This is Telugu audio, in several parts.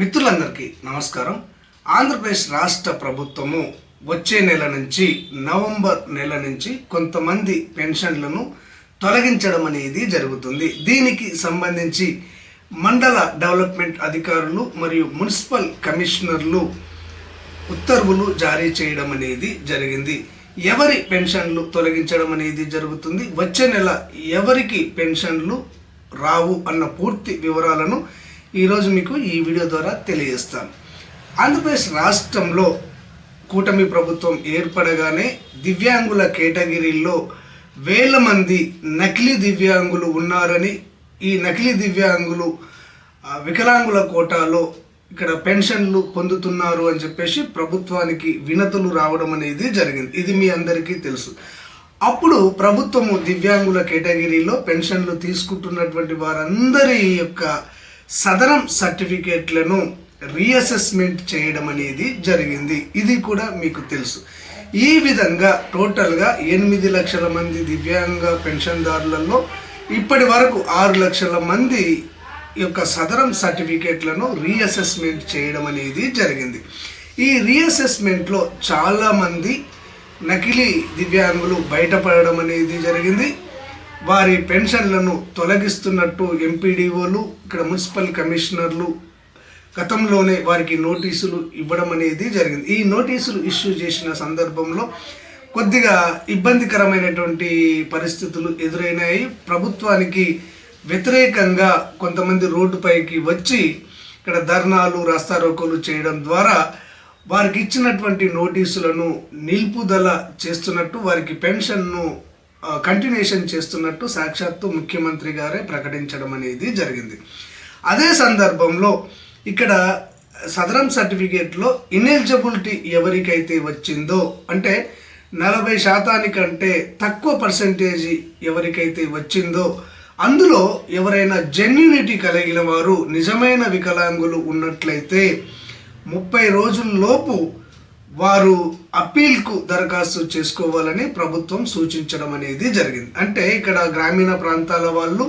మిత్రులందరికీ నమస్కారం. ఆంధ్రప్రదేశ్ రాష్ట్ర ప్రభుత్వము వచ్చే నెల నుంచి నవంబర్ నెల నుంచి కొంతమంది పెన్షన్లను తొలగించడం అనేది జరుగుతుంది. దీనికి సంబంధించి మండల డెవలప్మెంట్ అధికారులు మరియు మున్సిపల్ కమిషనర్లు ఉత్తర్వులు జారీ చేయడం అనేది జరిగింది. ఎవరి పెన్షన్లు తొలగించడం అనేది జరుగుతుంది? వచ్చే నెల ఎవరికి పెన్షన్లు రావు అన్న పూర్తి వివరాలను ఈరోజు మీకు ఈ వీడియో ద్వారా తెలియజేస్తాను. ఆంధ్రప్రదేశ్ రాష్ట్రంలో కూటమి ప్రభుత్వం ఏర్పడగానే దివ్యాంగుల కేటగిరీల్లో వేల మంది నకిలీ దివ్యాంగులు ఉన్నారని ఈ నకిలీ దివ్యాంగులు వికలాంగుల కోటాలో ఇక్కడ పెన్షన్లు పొందుతున్నారు అని చెప్పేసి ప్రభుత్వానికి వినతులు రావడం అనేది జరిగింది. ఇది మీ అందరికీ తెలుసు. అప్పుడు ప్రభుత్వము దివ్యాంగుల కేటగిరీలో పెన్షన్లు తీసుకుంటున్నటువంటి వారందరి యొక్క సదరం సర్టిఫికేట్లను రీఅసెస్మెంట్ చేయడం అనేది జరిగింది. ఇది కూడా మీకు తెలుసు. ఈ విధంగా టోటల్గా ఎనిమిది లక్షల మంది దివ్యాంగ పెన్షన్దారులలో ఇప్పటి వరకు ఆరు లక్షల మంది యొక్క సదరం సర్టిఫికేట్లను రీఅసెస్మెంట్ చేయడం అనేది జరిగింది. ఈ రీఅసెస్మెంట్లో చాలామంది నకిలీ దివ్యాంగులు బయటపడడం అనేది జరిగింది. వారి పెన్షన్లను తొలగిస్తున్నట్టు ఎంపీడీఓలు ఇక్కడ మున్సిపల్ కమిషనర్లు గతంలోనే వారికి నోటీసులు ఇవ్వడం అనేది జరిగింది. ఈ నోటీసులు ఇష్యూ చేసిన సందర్భంలో కొద్దిగా ఇబ్బందికరమైనటువంటి పరిస్థితులు ఎదురైనాయి. ప్రభుత్వానికి వ్యతిరేకంగా కొంతమంది రోడ్డుపైకి వచ్చి ఇక్కడ ధర్నాలు రాస్తారోకోలు చేయడం ద్వారా వారికి ఇచ్చినటువంటి నోటీసులను నిలుపుదల చేస్తున్నట్టు వారికి పెన్షన్ను కంటిన్యూషన్ చేస్తున్నట్టు సాక్షాత్తు ముఖ్యమంత్రి గారే ప్రకటించడం అనేది జరిగింది. అదే సందర్భంలో ఇక్కడ సదరం సర్టిఫికేట్లో ఇనెలిజిబిలిటీ ఎవరికైతే వచ్చిందో అంటే నలభై శాతానికంటే తక్కువ పర్సంటేజీ ఎవరికైతే వచ్చిందో అందులో ఎవరైనా జెన్యునిటీ కలిగిన వారు నిజమైన వికలాంగులు ఉన్నట్లయితే ముప్పై రోజుల్లోపు వారు అప్పీల్కు దరఖాస్తు చేసుకోవాలని ప్రభుత్వం సూచించడం అనేది జరిగింది. అంటే ఇక్కడ గ్రామీణ ప్రాంతాల వాళ్ళు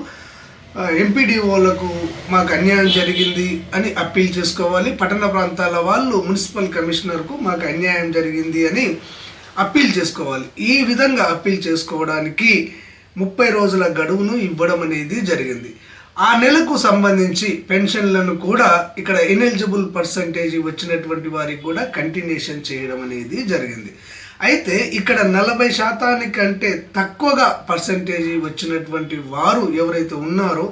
ఎంపీడీఓలకు మాకు అన్యాయం జరిగింది అని అప్పీల్ చేసుకోవాలి. పట్టణ ప్రాంతాల వాళ్ళు మున్సిపల్ కమిషనర్కు మాకు అన్యాయం జరిగింది అని అప్పీల్ చేసుకోవాలి. ఈ విధంగా అప్పీల్ చేసుకోవడానికి ముప్పై రోజుల గడువును ఇవ్వడం అనేది జరిగింది. ఆ నెలకు సంబంధించి పెన్షన్లను కూడా ఇక్కడ ఎనెలిజిబుల్ పర్సంటేజ్ వచ్చినటువంటి వారికి కూడా కంటిన్యూషన్ చేయడం అనేది జరిగింది. అయితే ఇక్కడ నలభై శాతానికంటే తక్కువగా పర్సంటేజ్ వచ్చినటువంటి వారు ఎవరైతే ఉన్నారో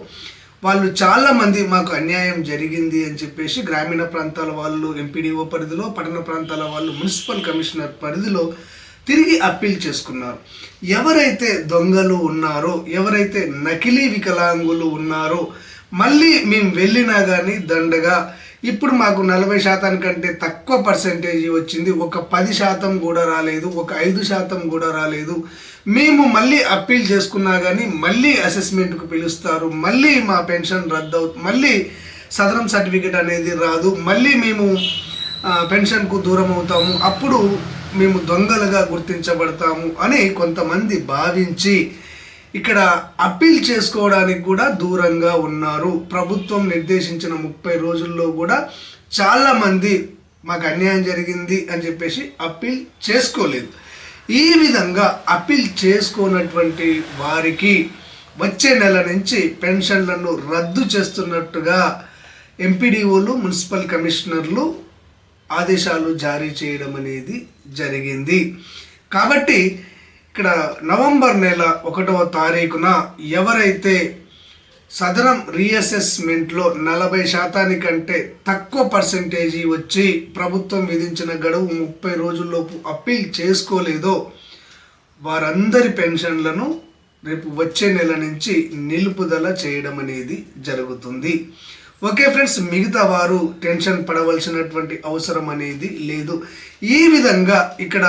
వాళ్ళు చాలామంది మాకు అన్యాయం జరిగింది అని చెప్పేసి గ్రామీణ ప్రాంతాల వాళ్ళు ఎంపీడీఓ పరిధిలో పట్టణ ప్రాంతాల వాళ్ళు మున్సిపల్ కమిషనర్ పరిధిలో తిరిగి అప్పీల్ చేసుకున్నారు. ఎవరైతే దొంగలు ఉన్నారో ఎవరైతే నకిలీ వికలాంగులు ఉన్నారో మళ్ళీ మేము వెళ్ళినా కానీ దండగా ఇప్పుడు మాకు నలభై శాతం కంటే తక్కువ పర్సంటేజ్ వచ్చింది. ఒక పది శాతం కూడా రాలేదు ఒక ఐదు శాతం కూడా రాలేదు. మేము మళ్ళీ అప్పీల్ చేసుకున్నా కానీ మళ్ళీ అసెస్మెంట్కు పిలుస్తారు. మళ్ళీ మా పెన్షన్ రద్దు అవుతుంది మళ్ళీ సదరం సర్టిఫికేట్ అనేది రాదు. మళ్ళీ మేము పెన్షన్కు దూరం అవుతాము. అప్పుడు మేము దొంగలుగా గుర్తించబడతాము అని కొంతమంది భావించి ఇక్కడ అప్పీల్ చేసుకోవడానికి కూడా దూరంగా ఉన్నారు. ప్రభుత్వం నిర్దేశించిన ముప్పై రోజుల్లో కూడా చాలామంది మాకు అన్యాయం జరిగింది అని చెప్పేసి అప్పీల్ చేసుకోలేదు. ఈ విధంగా అప్పీల్ చేసుకోనటువంటి వారికి వచ్చే నెల నుంచి పెన్షన్లను రద్దు చేస్తున్నట్టుగా ఎంపీడీఓలు మున్సిపల్ కమిషనర్లు ఆదేశాలు జారీ చేయడం అనేది జరిగింది. కాబట్టి ఇక్కడ నవంబర్ నెల ఒకటవ తారీఖున ఎవరైతే సదరం రీఅసెస్మెంట్లో నలభై శాతానికంటే తక్కువ పర్సంటేజీ వచ్చి ప్రభుత్వం విధించిన గడువు ముప్పై రోజుల్లోపు అప్పీల్ చేసుకోలేదో వారందరి పెన్షన్లను రేపు వచ్చే నెల నుంచి నిలుపుదల చేయడం అనేది జరుగుతుంది. ఓకే ఫ్రెండ్స్ మిగతా వారు టెన్షన్ పడవలసినటువంటి అవసరం అనేది లేదు. ఈ విధంగా ఇక్కడ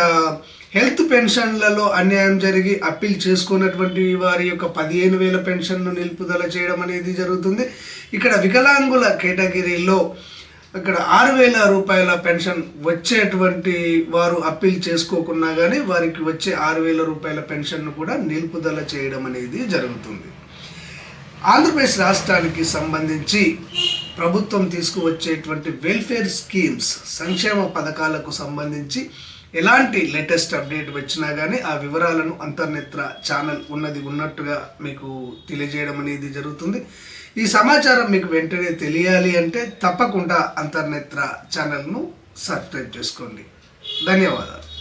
హెల్త్ పెన్షన్లలో అన్యాయం జరిగి అప్పీల్ చేసుకున్నటువంటి వారి యొక్క పదిహేను వేల పెన్షన్ను నిలుపుదల చేయడం అనేది జరుగుతుంది. ఇక్కడ వికలాంగుల కేటగిరీలో ఇక్కడ ఆరు వేల రూపాయల పెన్షన్ వచ్చేటువంటి వారు అప్పీల్ చేసుకోకున్నా కానీ వారికి వచ్చే ఆరు వేల రూపాయల పెన్షన్ను కూడా నిలుపుదల చేయడం అనేది జరుగుతుంది. ఆంధ్రప్రదేశ్ రాష్ట్రానికి సంబంధించి ప్రభుత్వం తీసుకువచ్చేటువంటి వెల్ఫేర్ స్కీమ్స్ సంక్షేమ పథకాలకు సంబంధించి ఎలాంటి లేటెస్ట్ అప్డేట్ వచ్చినా కానీ ఆ వివరాలను అంతర్నేత్ర ఛానల్ ఉన్నది ఉన్నట్టుగా మీకు తెలియజేయడం అనేది జరుగుతుంది. ఈ సమాచారం మీకు వెంటనే తెలియాలి అంటే తప్పకుండా అంతర్నేత్ర ఛానల్ను సబ్స్క్రైబ్ చేసుకోండి. ధన్యవాదాలు.